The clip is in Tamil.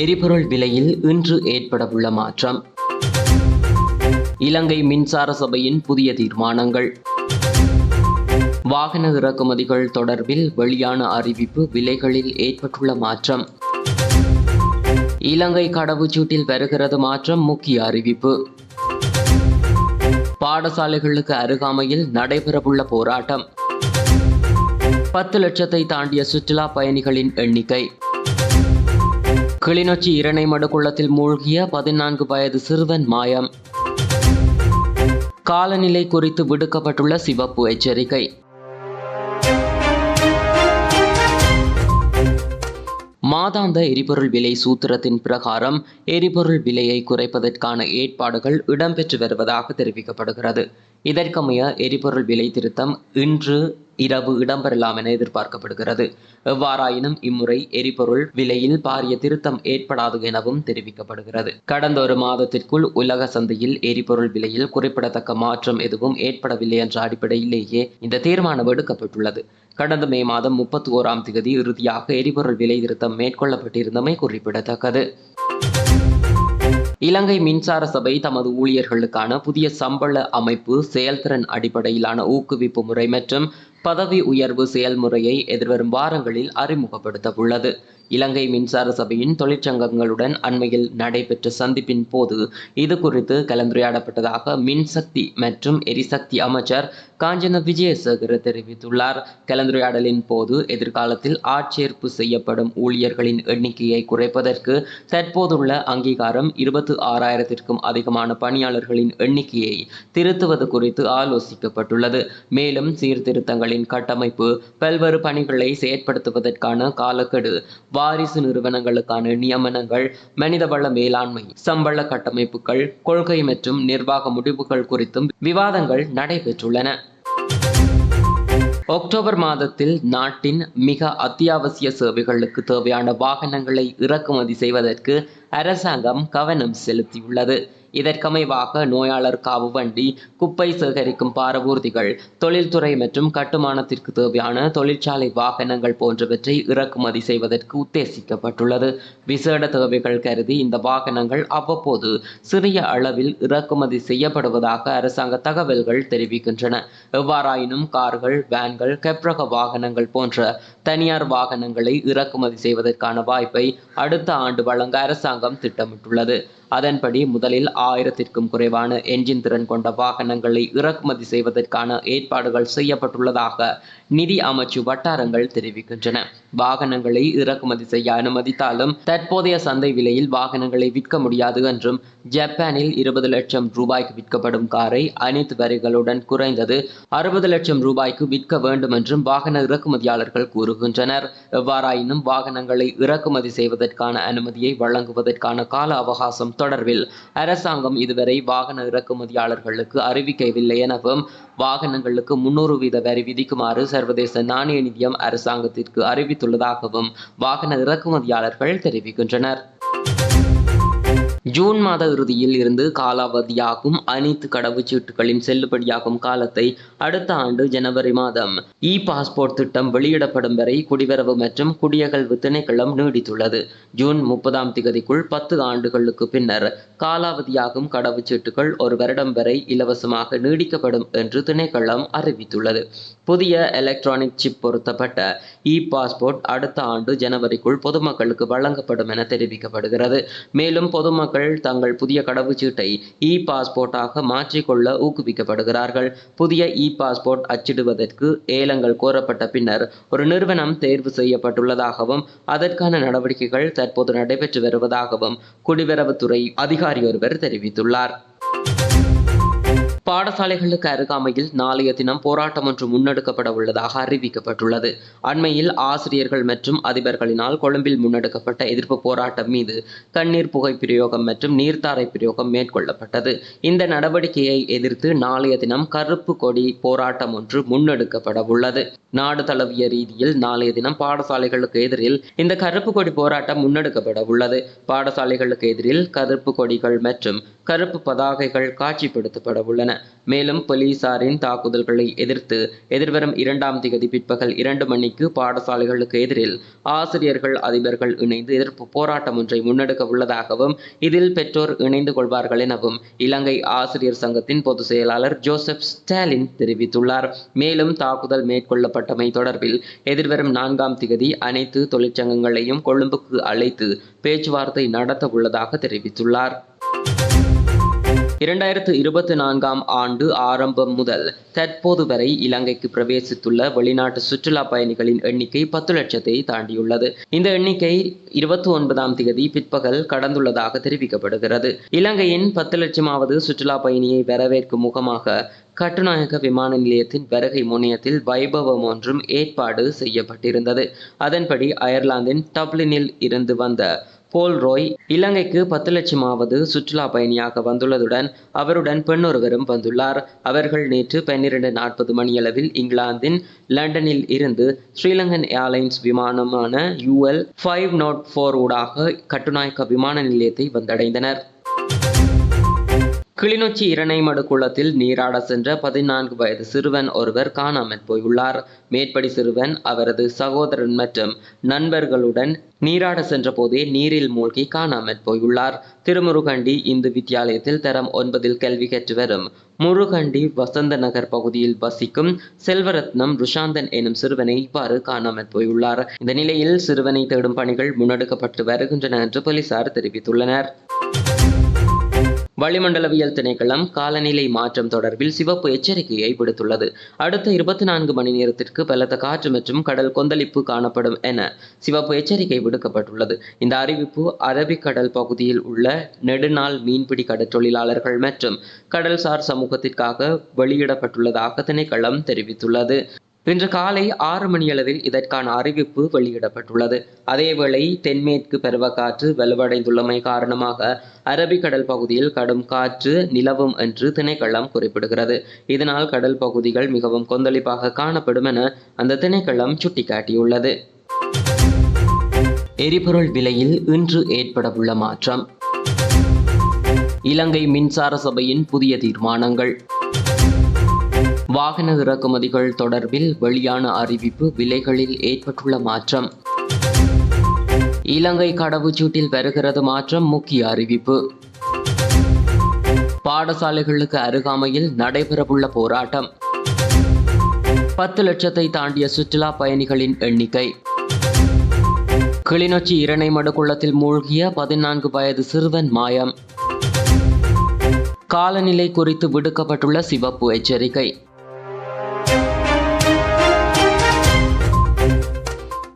எரிபொருள் விலையில் இன்று ஏற்படவுள்ள மாற்றம். இலங்கை மின்சார சபையின் புதிய தீர்மானங்கள். வாகன இறக்குமதிகள் தொடர்பில் வெளியான அறிவிப்பு விலைகளில் ஏற்பட்டுள்ள மாற்றம். இலங்கை கடவுச்சீட்டில் வருகிறது மாற்றம் முக்கிய அறிவிப்பு. பாடசாலைகளுக்கு அருகாமையில் நடைபெறவுள்ள போராட்டம். பத்து லட்சத்தை தாண்டிய சுற்றுலா பயணிகளின் எண்ணிக்கை. கிளிநொச்சி இரணை மடுக்குள்ளத்தில் மூழ்கிய பதினான்கு வயது சிறுவன் மாயம். காலநிலை குறித்து விடுக்கப்பட்டுள்ள சிவப்பு எச்சரிக்கை. மாதாந்த எரிபொருள் விலை சூத்திரத்தின் பிரகாரம் எரிபொருள் விலையை குறைப்பதற்கான ஏற்பாடுகள் இடம்பெற்று வருவதாக தெரிவிக்கப்படுகிறது. இதற்கமைய எரிபொருள் விலை திருத்தம் இன்று இரவு இடம்பெறலாம் என எதிர்பார்க்கப்படுகிறது. எவ்வாறாயினும் இம்முறை எரிபொருள் விலையில் பாரிய திருத்தம் ஏற்படாது எனவும் தெரிவிக்கப்படுகிறது. கடந்த ஒரு மாதத்திற்குள் உலக சந்தையில் எரிபொருள் விலையில் குறிப்பிடத்தக்க மாற்றம் எதுவும் ஏற்படவில்லை என்ற அடிப்படையிலேயே இந்த தீர்மானம் எடுக்கப்பட்டுள்ளது. கடந்த மே மாதம் முப்பத்தி ஓராம் தேதி இறுதியாக எரிபொருள் விலை திருத்தம் மேற்கொள்ளப்பட்டிருந்தமை குறிப்பிடத்தக்கது. இலங்கை மின்சார சபை தமது ஊழியர்களுக்கான புதிய சம்பள அமைப்பு செயல்திறன் அடிப்படையிலான ஊக்குவிப்பு முறை மற்றும் பதவி உயர்வு செயல்முறையை எதிர்வரும் வாரங்களில் அறிமுகப்படுத்த உள்ளது இலங்கை மின்சார சபையின் தொழிற்சங்கங்களுடன் அண்மையில் நடைபெற்ற சந்திப்பின் போது இது குறித்து கலந்துரையாடப்பட்டதாக மின்சக்தி மற்றும் எரிசக்தி அமைச்சர் காஞ்சன விஜயசேகர் தெரிவித்துள்ளார். கலந்துரையாடலின் போது எதிர்காலத்தில் ஆட்சேர்ப்பு செய்யப்படும் ஊழியர்களின் எண்ணிக்கையை குறைப்பதற்கு தற்போதுள்ள அங்கீகாரம் இருபத்தி ஆறாயிரத்திற்கும் அதிகமான பணியாளர்களின் எண்ணிக்கையை திருத்துவது குறித்து ஆலோசிக்கப்பட்டுள்ளது. மேலும் சீர்திருத்தங்களின் கட்டமைப்பு பல்வேறு பணிகளை செயற்படுத்துவதற்கான காலக்கெடு வாரிசு நிறுவனங்களுக்கான நியமனங்கள் மனிதவள மேலாண்மை சம்பள கட்டமைப்புகள் கொள்கை மற்றும் நிர்வாக முடிவுகள் குறித்தும் விவாதங்கள் நடைபெற்றுள்ளன. அக்டோபர் மாதத்தில் நாட்டின் மிக அத்தியாவசிய சேவைகளுக்கு தேவையான வாகனங்களை இறக்குமதி செய்வதற்கு அரசாங்கம் கவனம் செலுத்தியுள்ளது. இதற்கமைவாக நோயாளர் காவு வண்டி குப்பை சேகரிக்கும் பாரவூர்திகள் தொழில்துறை மற்றும் கட்டுமானத்திற்கு தேவையான தொழிற்சாலை வாகனங்கள் போன்றவற்றை இறக்குமதி செய்வதற்கு உத்தேசிக்கப்பட்டுள்ளது. விசேட தேவைகள் கருதி இந்த வாகனங்கள் அவ்வப்போது சிறிய அளவில் இறக்குமதி செய்யப்படுவதாக அரசாங்க தகவல்கள் தெரிவிக்கின்றன. எவ்வாறாயினும் கார்கள் வேன்கள் கெப்ரக வாகனங்கள் போன்ற தனியார் வாகனங்களை இறக்குமதி செய்வதற்கான வாய்ப்பை அடுத்த ஆண்டு வழங்க அரசாங்கம் திட்டமிட்டுள்ளது. அதன்படி முதலில் ஆயிரத்திற்கும் குறைவான என்ஜின் திறன் கொண்ட வாகனங்களை இறக்குமதி செய்வதற்கான ஏற்பாடுகள் செய்யப்பட்டுள்ளதாக நிதி அமைச்சு வட்டாரங்கள் தெரிவிக்கின்றன. வாகனங்களை இறக்குமதி செய்ய அனுமதித்தாலும் தற்போதைய சந்தை விலையில் வாகனங்களை விற்க முடியாது என்றும் ஜப்பானில் இருபது லட்சம் ரூபாய்க்கு விற்கப்படும் காரை அனைத்து வரிகளுடன் குறைந்தது அறுபது லட்சம் ரூபாய்க்கு விற்க வேண்டும் என்றும் வாகன இறக்குமதியாளர்கள் கூறுகின்றனர். எவ்வாறாயினும் வாகனங்களை இறக்குமதி செய்வதற்கான அனுமதியை வழங்குவதற்கான கால அவகாசம் தொடர்பில் அரசாங்கம் இதுவரை வாகன இறக்குமதியாளர்களுக்கு அறிவிக்கவில்லை எனவும் வாகனங்களுக்கு முன்னூறு வீத வரி விதிக்குமாறு சர்வதேச நாணய நிதியம் அரசாங்கத்திற்கு அறிவித்துள்ளதாகவும் வாகன இறக்குமதியாளர்கள் தெரிவிக்கின்றனர். ஜூன் மாத இறுதியில் இருந்து காலாவதியாகும் அனைத்து கடவுச்சீட்டுகளின் செல்லுபடியாகும் காலத்தை அடுத்த ஆண்டு ஜனவரி மாதம் இ பாஸ்போர்ட் திட்டம் வெளியிடப்படும் வரை குடிவரவு மற்றும் குடியகல்வு திணைக்களம் நீடித்துள்ளது. ஜூன் முப்பதாம் திகதிக்குள் பத்து ஆண்டுகளுக்கு பின்னர் காலாவதியாகும் கடவுச்சீட்டுகள் ஒரு வருடம் வரை இலவசமாக நீடிக்கப்படும் என்று திணைக்களம் அறிவித்துள்ளது. புதிய எலக்ட்ரானிக் சிப் பொருத்தப்பட்ட இ பாஸ்போர்ட் அடுத்த ஆண்டு ஜனவரிக்குள் பொதுமக்களுக்கு வழங்கப்படும் என தெரிவிக்கப்படுகிறது. மேலும் பொதுமக்கள் தங்கள் புதிய கடவுச்சீட்டை இ பாஸ்போர்ட்டாக மாற்றிக்கொள்ள ஊக்குவிக்கப்படுகிறார்கள். புதிய இ பாஸ்போர்ட் அச்சிடுவதற்கு ஏலங்கள் கோரப்பட்ட பின்னர் ஒரு நிறுவனம் தேர்வு செய்யப்பட்டுள்ளதாகவும் அதற்கான நடவடிக்கைகள் தற்போது நடைபெற்று வருவதாகவும் குடிவரவுத்துறை அதிகாரி ஒருவர் தெரிவித்துள்ளார். பாடசாலைகளுக்கு அருகாமையில் நாளைய தினம் போராட்டம் ஒன்று முன்னெடுக்கப்பட உள்ளதாக அறிவிக்கப்பட்டுள்ளது. அண்மையில் ஆசிரியர்கள் மற்றும் அதிபர்களினால் கொழும்பில் முன்னெடுக்கப்பட்ட எதிர்ப்பு போராட்டம் மீது கண்ணீர் புகை பிரயோகம் மற்றும் நீர்த்தாரை பிரயோகம் மேற்கொள்ளப்பட்டது. இந்த நடவடிக்கையை எதிர்த்து நாளைய தினம் கருப்பு கொடி போராட்டம் ஒன்று முன்னெடுக்கப்பட உள்ளது. நாடு தழுவிய ரீதியில் நாளைய தினம் பாடசாலைகளுக்கு எதிரில் இந்த கருப்பு கொடி போராட்டம் முன்னெடுக்கப்பட உள்ளது. பாடசாலைகளுக்கு எதிரில் கருப்பு கொடிகள் மற்றும் கருப்பு பதாகைகள் காட்சிப்படுத்தப்பட உள்ளன. மேலும் போலீசாரின் தாக்குதல்களை எதிர்த்து எதிர்வரும் இரண்டாம் திகதி பிற்பகல் இரண்டு மணிக்கு பாடசாலைகளுக்கு எதிரில் ஆசிரியர்கள் அதிபர்கள் இணைந்து எதிர்ப்பு போராட்டம் ஒன்றை முன்னெடுக்க உள்ளதாகவும் இதில் பெற்றோர் இணைந்து கொள்வார்கள் எனவும் இலங்கை ஆசிரியர் சங்கத்தின் பொதுச் செயலாளர் ஜோசப் ஸ்டாலின் தெரிவித்துள்ளார். மேலும் தாக்குதல் மேற்கொள்ளப்பட்டமை தொடர்பில் எதிர்வரும் நான்காம் திகதி அனைத்து தொழிற்சங்கங்களையும் கொழும்புக்கு அழைத்து பேச்சுவார்த்தை நடத்த உள்ளதாக தெரிவித்துள்ளார். இரண்டாயிரத்து இருபத்தி நான்காம் ஆண்டு ஆரம்பம் முதல் தற்போது வரை இலங்கைக்கு பிரவேசித்துள்ள வெளிநாட்டு சுற்றுலா பயணிகளின் எண்ணிக்கை பத்து லட்சத்தை தாண்டியுள்ளது. இந்த எண்ணிக்கை இருபத்தி ஒன்பதாம் தேதி பிற்பகல் கடந்துள்ளதாக தெரிவிக்கப்படுகிறது. இலங்கையின் பத்து லட்சமாவது சுற்றுலா பயணியை வரவேற்கும் முகமாக கட்டுநாயக விமான நிலையத்தின் வருகை முனையத்தில் வைபவம் ஒன்றும் ஏற்பாடு செய்யப்பட்டிருந்தது. அதன்படி அயர்லாந்தின் டப்ளினில் இருந்து வந்த போல் ரோய் இலங்கைக்கு பத்து லட்சமாவது சுற்றுலா பயணியாக வந்துள்ளதுடன் அவருடன் பெண்ணொருவரும் வந்துள்ளார். அவர்கள் நேற்று பன்னிரண்டு நாற்பது மணியளவில் இங்கிலாந்தின் லண்டனில் இருந்து ஸ்ரீலங்கன் ஏர்லைன்ஸ் விமானமான யூஎல் ஃபைவ் நாட் ஃபோர் ஊடாக கட்டுநாயக்க விமான நிலையத்தை வந்தடைந்தனர். கிளிநொச்சி இரணைமடு குளத்தில் நீராட சென்ற பதினான்கு வயது சிறுவன் ஒருவர் காணாமல் போயுள்ளார். மேற்படி சிறுவன் அவரது சகோதரன் மற்றும் நண்பர்களுடன் நீராட சென்ற போதே நீரில் மூழ்கி காணாமல் போயுள்ளார். திருமுருகண்டி இந்து வித்தியாலயத்தில் தரம் ஒன்பதில் கல்வி கற்று வரும் முருகண்டி வசந்த நகர் பகுதியில் வசிக்கும் செல்வரத்னம் ருஷாந்தன் எனும் சிறுவனை இவ்வாறு காணாமல் போயுள்ளார். இந்த நிலையில் சிறுவனை தேடும் பணிகள் முன்னெடுக்கப்பட்டு வருகின்றன என்று போலீசார் தெரிவித்துள்ளனர். வளிமண்டலவியல் திணைக்களம் காலநிலை மாற்றம் தொடர்பில் சிவப்பு எச்சரிக்கையை விடுத்துள்ளது. அடுத்த இருபத்தி நான்கு மணி நேரத்திற்கு பலத்த காற்று மற்றும் கடல் கொந்தளிப்பு காணப்படும் என சிவப்பு எச்சரிக்கை விடுக்கப்பட்டுள்ளது. இந்த அறிவிப்பு அரபிக்கடல் பகுதியில் உள்ள நெடுநாள் மீன்பிடி கடற்றொழிலாளர்கள் மற்றும் கடல்சார் சமூகத்திற்காக வெளியிடப்பட்டுள்ளதாக திணைக்களம் தெரிவித்துள்ளது. இன்று காலை ஆறு மணியளவில் இதற்கான அறிவிப்பு வெளியிடப்பட்டுள்ளது. அதேவேளை தென்மேற்கு பருவக்காற்று வலுவடைந்துள்ளமை காரணமாக அரபிக்கடல் பகுதியில் கடும் காற்று நிலவும் என்று திணைக்களம் குறிப்பிடுகிறது. இதனால் கடல் பகுதிகள் மிகவும் கொந்தளிப்பாக காணப்படும் என அந்த திணைக்களம் சுட்டிக்காட்டியுள்ளது. எரிபொருள் விலையில் இன்று ஏற்படவுள்ள மாற்றம். இலங்கை மின்சார சபையின் புதிய தீர்மானங்கள். வாகன இறக்குமதிகள் தொடர்பில் வெளியான அறிவிப்பு விலைகளில் ஏற்பட்டுள்ள மாற்றம். இலங்கை கடவுச்சீட்டில் வருகிறது மாற்றம் முக்கிய அறிவிப்பு. பாடசாலைகளுக்கு அருகாமையில் நடைபெறவுள்ள போராட்டம். பத்து லட்சத்தை தாண்டிய சுற்றுலா பயணிகளின் எண்ணிக்கை. கிளிநொச்சி இரணை மடுக்குளத்தில் மூழ்கிய பதினான்கு வயது சிறுவன் மாயம். காலநிலை குறித்து விடுக்கப்பட்டுள்ள சிவப்பு எச்சரிக்கை.